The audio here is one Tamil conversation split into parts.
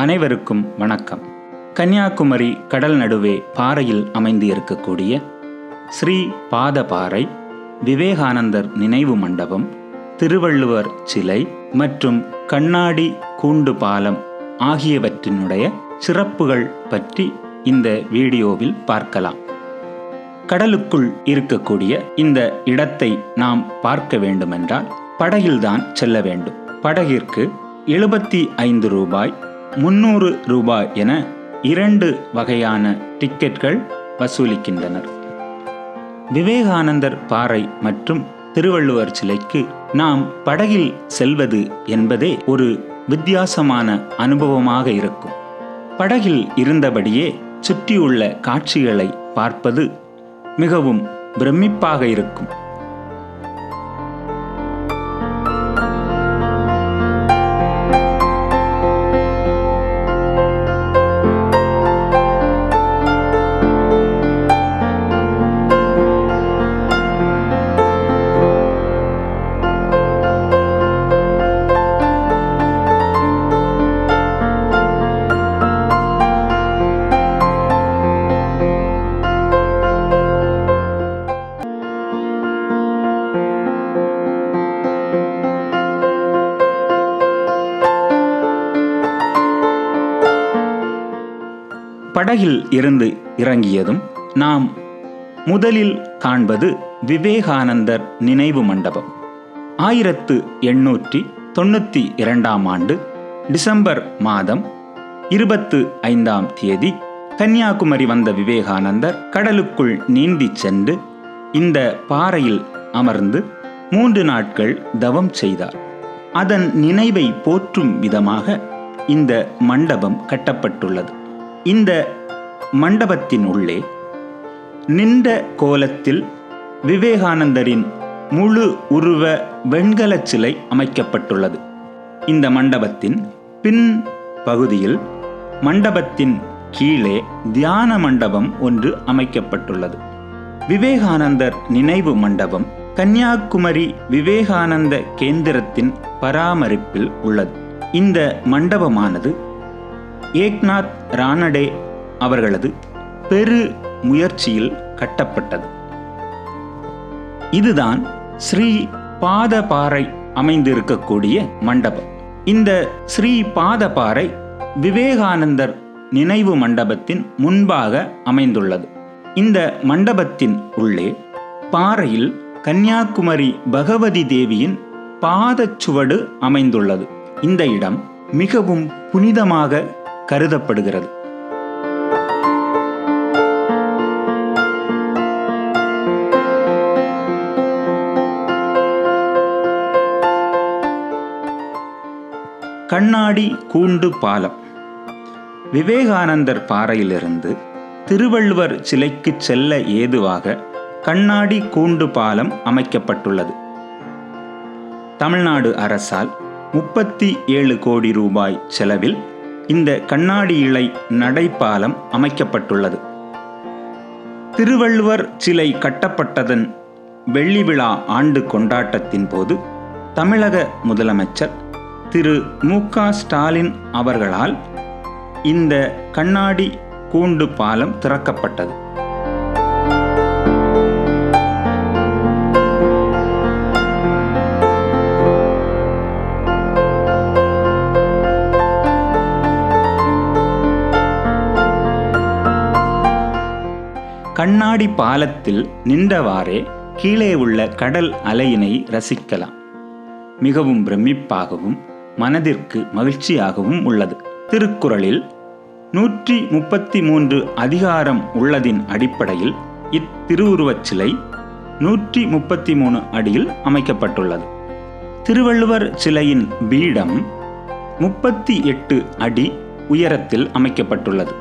அனைவருக்கும் வணக்கம். கன்னியாகுமரி கடல் நடுவே பாறையில் அமைந்து இருக்கக்கூடிய ஸ்ரீ பாதபாறை விவேகானந்தர் நினைவு மண்டபம் திருவள்ளுவர் சிலை மற்றும் கண்ணாடி கூண்டு பாலம் ஆகியவற்றினுடைய சிறப்புகள் பற்றி இந்த வீடியோவில் பார்க்கலாம். கடலுக்குள் இருக்கக்கூடிய இந்த இடத்தை நாம் பார்க்க வேண்டுமென்றால் படகில்தான் செல்ல வேண்டும். படகிற்கு எழுபத்தி ஐந்து ரூபாய் முன்னூறு ரூபாய் என இரண்டு வகையான டிக்கெட்கள் வசூலிக்கின்றனர். விவேகானந்தர் பாறை மற்றும் திருவள்ளுவர் சிலைக்கு நாம் படகில் செல்வது என்பதே ஒரு வித்தியாசமான அனுபவமாக இருக்கும். படகில் இருந்தபடியே சுற்றியுள்ள காட்சிகளை பார்ப்பது மிகவும் பிரமிப்பாக இருக்கும். படகில் இருந்து இறங்கியதும் நாம் முதலில் காண்பது விவேகானந்தர் நினைவு மண்டபம். ஆயிரத்து எண்ணூற்றி தொண்ணூற்றி இரண்டாம் ஆண்டு டிசம்பர் மாதம் இருபத்து ஐந்தாம் தேதி கன்னியாகுமரி வந்த விவேகானந்தர் கடலுக்குள் நீந்தி சென்று இந்த பாறையில் அமர்ந்து மூன்று நாட்கள் தவம் செய்தார். அதன் நினைவை போற்றும் விதமாக இந்த மண்டபம் கட்டப்பட்டுள்ளது. இந்த மண்டபத்தின் உள்ளே நின்ற கோலத்தில் விவேகானந்தரின் முழு உருவ வெண்கலச் சிலை அமைக்கப்பட்டுள்ளது. இந்த மண்டபத்தின் பின் பகுதியில் மண்டபத்தின் கீழே தியான மண்டபம் ஒன்று அமைக்கப்பட்டுள்ளது. விவேகானந்தர் நினைவு மண்டபம் கன்னியாகுமரி விவேகானந்த கேந்திரத்தின் பராமரிப்பில் உள்ளது. இந்த மண்டபமானது ஏக்நாத் ரானடே அவர்களது பெரு முயற்சியில் கட்டப்பட்டது. இதுதான் ஸ்ரீ பாதபாறை அமைந்திருக்கக்கூடிய மண்டபம். இந்த ஸ்ரீ பாதபாறை விவேகானந்தர் நினைவு மண்டபத்தின் முன்பாக அமைந்துள்ளது. இந்த மண்டபத்தின் உள்ளே பாறையில் கன்னியாகுமரி பகவதி தேவியின் பாதச்சுவடு அமைந்துள்ளது. இந்த இடம் மிகவும் புனிதமாக கருதப்படுகிறது. கண்ணாடி கூண்டு பாலம். விவேகானந்தர் பாறையிலிருந்து திருவள்ளுவர் சிலைக்கு செல்ல ஏதுவாக கண்ணாடி கூண்டு பாலம் அமைக்கப்பட்டுள்ளது. தமிழ்நாடு அரசால் முப்பத்தி ஏழு கோடி ரூபாய் செலவில் இந்த கண்ணாடி இழை நடைப்பாலம் அமைக்கப்பட்டுள்ளது. திருவள்ளுவர் சிலை கட்டப்பட்டதன் வெள்ளி விழா ஆண்டு கொண்டாட்டத்தின் போது தமிழக முதலமைச்சர் திரு மு க ஸ்டாலின் அவர்களால் இந்த கண்ணாடி கூண்டு பாலம் திறக்கப்பட்டது. கண்ணாடி பாலத்தில் நின்றவாறே கீழே உள்ள கடல் அலையினை ரசிக்கலாம். மிகவும் பிரமிப்பாகவும் மனதிற்கு மகிழ்ச்சியாகவும் உள்ளது. திருக்குறளில் நூற்றி முப்பத்தி மூன்று அதிகாரம் உள்ளதின் அடிப்படையில் இத்திருவுருவச் சிலை நூற்றி முப்பத்தி மூணு அடியில் அமைக்கப்பட்டுள்ளது. திருவள்ளுவர் சிலையின் பீடம் முப்பத்தி எட்டு அடி உயரத்தில் அமைக்கப்பட்டுள்ளது.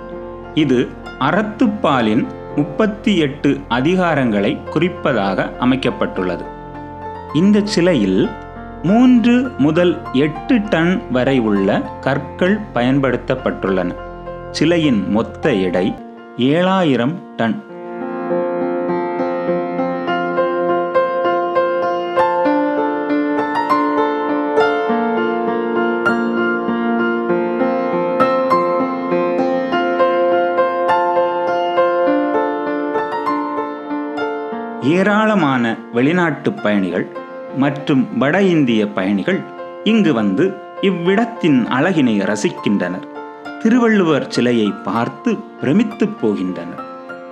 இது அறத்துப்பாலின் முப்பத்தி எட்டு அதிகாரங்களை குறிப்பதாக அமைக்கப்பட்டுள்ளது. இந்த சிலையில் மூன்று முதல் எட்டு டன் வரை உள்ள கற்கள் பயன்படுத்தப்பட்டுள்ளன. சிலையின் மொத்த எடை ஏழாயிரம் டன். ஏராளமான வெளிநாட்டு பயணிகள் மற்றும் வட இந்திய பயணிகள் இங்கு வந்து இவ்விடத்தின் அழகினை ரசிக்கின்றனர். திருவள்ளுவர் சிலையை பார்த்து பிரமித்துப் போகின்றனர்.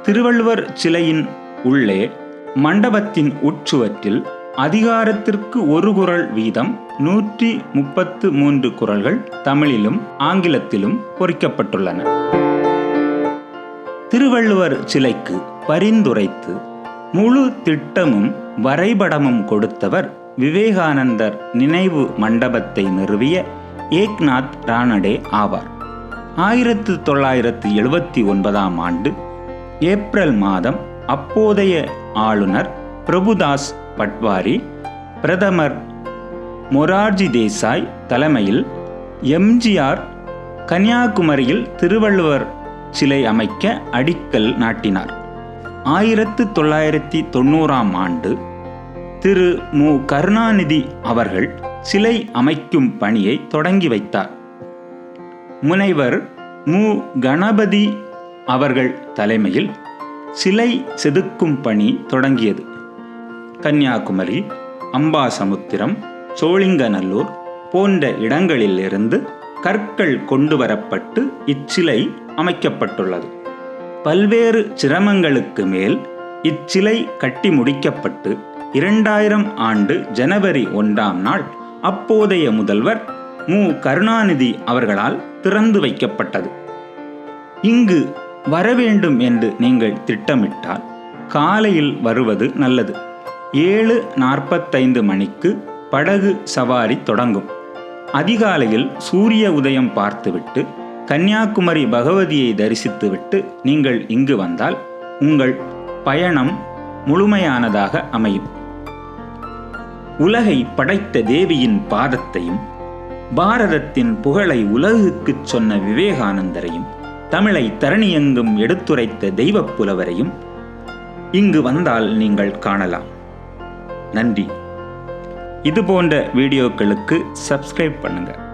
திருவள்ளுவர் சிலையின் உள்ளே மண்டபத்தின் உட்சுவற்றில் அதிகாரத்திற்கு ஒரு குரல் வீதம் நூற்றி முப்பத்து மூன்று குரல்கள் தமிழிலும் ஆங்கிலத்திலும் பொறிக்கப்பட்டுள்ளன. திருவள்ளுவர் சிலைக்கு பரிந்துரைத்து முழு திட்டமும் வரைபடமும் கொடுத்தவர் விவேகானந்தர் நினைவு மண்டபத்தை நிறுவிய ஏக்நாத் ரானடே ஆவார். ஆயிரத்து தொள்ளாயிரத்து எழுபத்தி ஒன்பதாம் ஆண்டு ஏப்ரல் மாதம் அப்போதைய ஆளுநர் பிரபுதாஸ் பட்வாரி பிரதமர் மொரார்ஜி தேசாய் தலைமையில் எம்ஜிஆர் கன்னியாகுமரியில் திருவள்ளுவர் சிலை அமைக்க அடிக்கல் நாட்டினார். ஆயிரத்து தொள்ளாயிரத்தி தொண்ணூறாம் ஆண்டு திரு மு. கருணாநிதி அவர்கள் சிலை அமைக்கும் பணியை தொடங்கி வைத்தார். முனைவர் மு. கணபதி அவர்கள் தலைமையில் சிலை செதுக்கும் பணி தொடங்கியது. கன்னியாகுமரி அம்பாசமுத்திரம் சோழிங்கநல்லூர் போன்ற இடங்களிலிருந்து கற்கள் கொண்டு வரப்பட்டு இச்சிலை அமைக்கப்பட்டுள்ளது. பல்வேறு சிரமங்களுக்கு மேல் இச்சிலை கட்டி முடிக்கப்பட்டு இரண்டாயிரம் ஆண்டு ஜனவரி ஒன்றாம் நாள் அப்போதைய முதல்வர் மு. கருணாநிதி அவர்களால் திறந்து வைக்கப்பட்டது. இங்கு வரவேண்டும் என்று நீங்கள் திட்டமிட்டால் காலையில் வருவது நல்லது. ஏழு நாற்பத்தைந்து மணிக்கு படகு சவாரி தொடங்கும். அதிகாலையில் சூரிய உதயம் பார்த்துவிட்டு கன்னியாகுமரி பகவதியை தரிசித்துவிட்டு நீங்கள் இங்கு வந்தால் உங்கள் பயணம் முழுமையானதாக அமையும். உலகை படைத்த தேவியின் பாதத்தையும் பாரதத்தின் புகழை உலகுக்குச் சொன்ன விவேகானந்தரையும் தமிழை தரணியெங்கும் எடுத்துரைத்த தெய்வப் புலவரையும் இங்கு வந்தால் நீங்கள் காணலாம். நன்றி. இது போன்ற வீடியோக்களுக்கு சப்ஸ்கிரைப் பண்ணுங்கள்